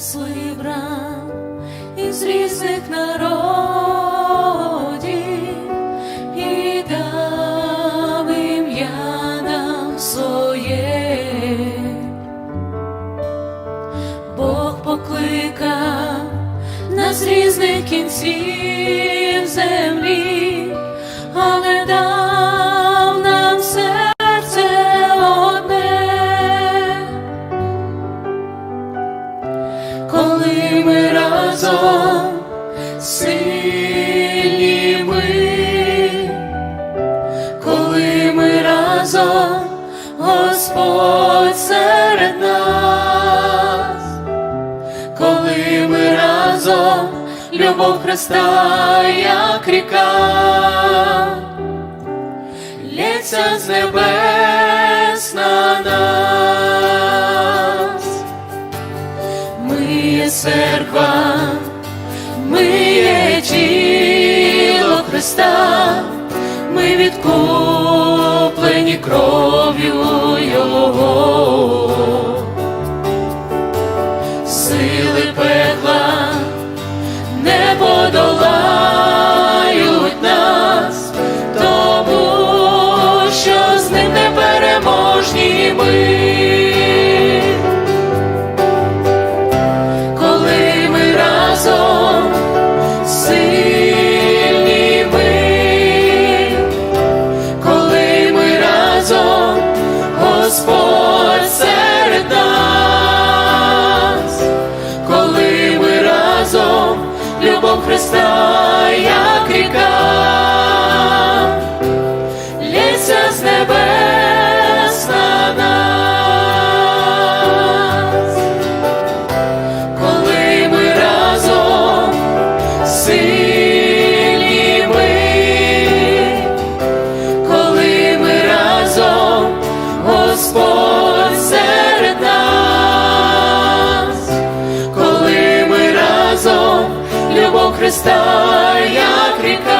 щаслива із різних народів і дав ім'я нам своє, Бог покликав нас різних кінців землі. Коли ми разом Господь серед нас, коли ми разом любов Христа, як ріка, лється з небес на нас. Ми є церква, ми є тіло Христа, ми відкуплені кров'ю Його. словом Христа, як ріка, лється з неба. Христа, як ріка.